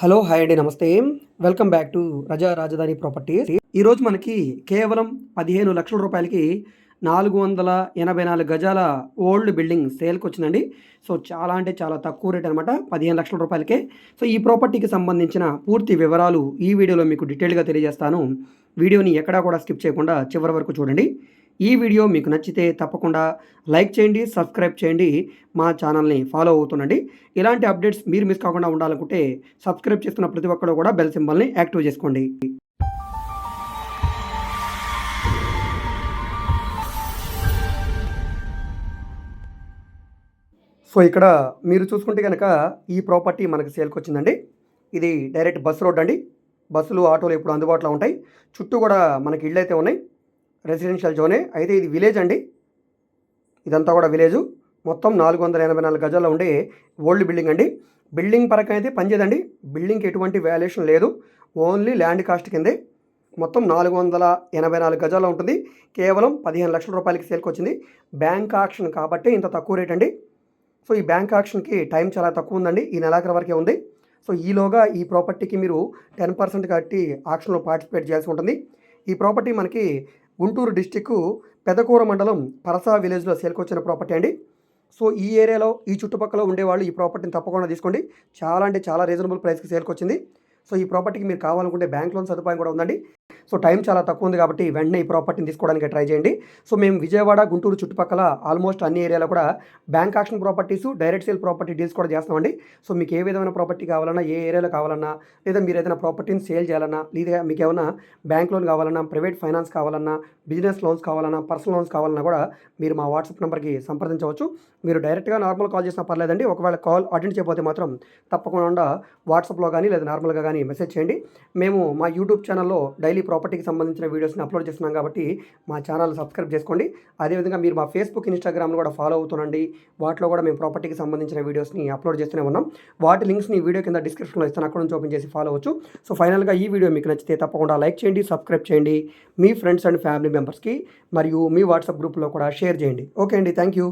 Hello hi అండి నమస్తే. Welcome back to రజా రాజధాని ప్రాపర్టీస్ ఈరోజు మనకి కేవలం పదిహేను లక్షల రూపాయలకి నాలుగు వందల ఎనభై నాలుగు గజాల ఓల్డ్ బిల్డింగ్ సేల్కి వచ్చిందండి. సో చాలా అంటే చాలా తక్కువ రేట్ అనమాట పదిహేను లక్షల రూపాయలకే. సో ఈ ప్రాపర్టీకి సంబంధించిన పూర్తి వివరాలు ఈ వీడియోలో మీకు డీటెయిల్గా తెలియజేస్తాను. వీడియోని ఎక్కడా కూడా స్కిప్ చేయకుండా చివరి వరకు చూడండి. ఈ వీడియో మీకు నచ్చితే తప్పకుండా లైక్ చేయండి సబ్స్క్రైబ్ చేయండి మా ఛానల్ని ఫాలో అవుతుండండి. ఇలాంటి అప్డేట్స్ మీరు మిస్ కాకుండా ఉండాలనుకుంటే సబ్స్క్రైబ్ చేసుకున్న ప్రతి ఒక్కరు కూడా బెల్ సింబల్ని యాక్టివ్ చేసుకోండి. సో ఇక్కడ మీరు చూసుకుంటే కనుక ఈ ప్రాపర్టీ మనకి సేల్కి వచ్చిందండి. ఇది డైరెక్ట్ బస్ రోడ్ అండి. బస్సులు ఆటోలు ఇప్పుడు అందుబాటులో ఉంటాయి. చుట్టూ కూడా మనకి ఇళ్ళు అయితే ఉన్నాయి. రెసిడెన్షియల్ జోనే. అయితే ఇది విలేజ్ అండి. ఇదంతా కూడా విలేజు. మొత్తం నాలుగు వందల ఎనభై నాలుగు గజాల్లో ఉండే ఓల్డ్ బిల్డింగ్ అండి. బిల్డింగ్ పరంగా అయితే పనిచేయదండి బిల్డింగ్కి ఎటువంటి వాల్యుయేషన్ లేదు. ఓన్లీ ల్యాండ్ కాస్ట్ కిందే. మొత్తం నాలుగు వందల ఎనభై నాలుగు గజాల్లో ఉంటుంది. కేవలం పదిహేను లక్షల రూపాయలకి సేల్కి వచ్చింది. బ్యాంక్ ఆక్షన్ కాబట్టి ఇంత తక్కువ రేట్ అండి. సో ఈ బ్యాంక్ ఆక్షన్కి టైం చాలా తక్కువ ఉందండి. ఈ నెలాఖరు వరకే ఉంది. సో ఈలోగా ఈ ప్రాపర్టీకి మీరు టెన్ పర్సెంట్ కట్టి ఆక్షన్లో పార్టిసిపేట్ చేయాల్సి ఉంటుంది. ఈ ప్రాపర్టీ మనకి గుంటూరు డిస్టిక్ పెదకూర మండలం పరసా విలేజ్లో సేల్కొచ్చిన ప్రాపర్టీ అండి. సో ఈ ఏరియాలో ఈ చుట్టుపక్కల ఉండేవాళ్ళు ఈ ప్రాపర్టీని తప్పకుండా తీసుకోండి. చాలా అంటే చాలా రీజనబుల్ ప్రైస్కి సేల్కొచ్చింది. సో ఈ ప్రాపర్టీకి మీరు కావాలనుకుంటే బ్యాంక్ లోన్ సదుపాయం కూడా ఉందండి. సో టైం చాలా తక్కువ ఉంది కాబట్టి వెంటనే ఈ ప్రాపర్టీని తీసుకోవడానికి ట్రై చేయండి. సో మేము విజయవాడ గుంటూరు చుట్టుపక్కల ఆల్మోస్ట్ అన్ని ఏరియాలో కూడా bank auction properties direct sale property deals కూడా చేస్తామండి సో మీకు ఏ విధమైన ప్రాపర్టీ కావాలన్నా ఏ ఏరియాలో కావాలన్నా లేదా మీరు ఏదైనా ప్రాపర్టీని సేల్ చేయాలన్నా లేదా మీకు ఏమైనా బ్యాంక్ లోన్ కావాలన్నా ప్రైవేట్ ఫైనాన్స్ కావాలన్నా బిజినెస్ లోన్స్ కావాలన్నా పర్సనల్ లోన్స్ కావాలన్నా కూడా మీరు మా వాట్సాప్ నెంబర్కి సంప్రదించవచ్చు. మీరు డైరెక్ట్గా నార్మల్ కాల్ చేసినా పర్లేదండి. ఒకవేళ కాల్ అటెండ్ చేయకపోతే మాత్రం తప్పకుండా వాట్సాప్లో కానీ లేదా నార్మల్గా కానీ మెసేజ్ చేయండి. మేము మా యూట్యూబ్ ఛానల్లో డైలీ ప్రాపర్టీకి సంబంధించిన వీడియోస్ని అప్లోడ్ చేస్తున్నాం కాబట్టి మా ఛానల్ సబ్స్క్రైబ్ చేసుకోండి. అదేవిధంగా మీరు మా ఫేస్బుక్ ఇన్స్టాగ్రామ్ను కూడా ఫాలో అవుతుండండి. వాటిలో కూడా మేము ప్రాపర్టీకి సంబంధించిన వీడియోస్ని అప్లోడ్ చేస్తూనే ఉన్నాం. వాటి లింక్స్ని వీడియో కింద డిస్క్రిప్షన్లో ఇస్తాను. అక్కడ నుంచి ఓపెన్ చేసి ఫాలో అవచ్చు సో ఫైనల్గా ఈ వీడియో మీకు నచ్చితే తప్పకుండా లైక్ చేయండి సబ్స్క్రైబ్ చేయండి. మీ ఫ్రెండ్స్ అండ్ ఫ్యామిలీ మెంబర్స్కి మరియు మీ వాట్సాప్ గ్రూప్లో కూడా షేర్ చేయండి. ఓకే అండి. Thank you.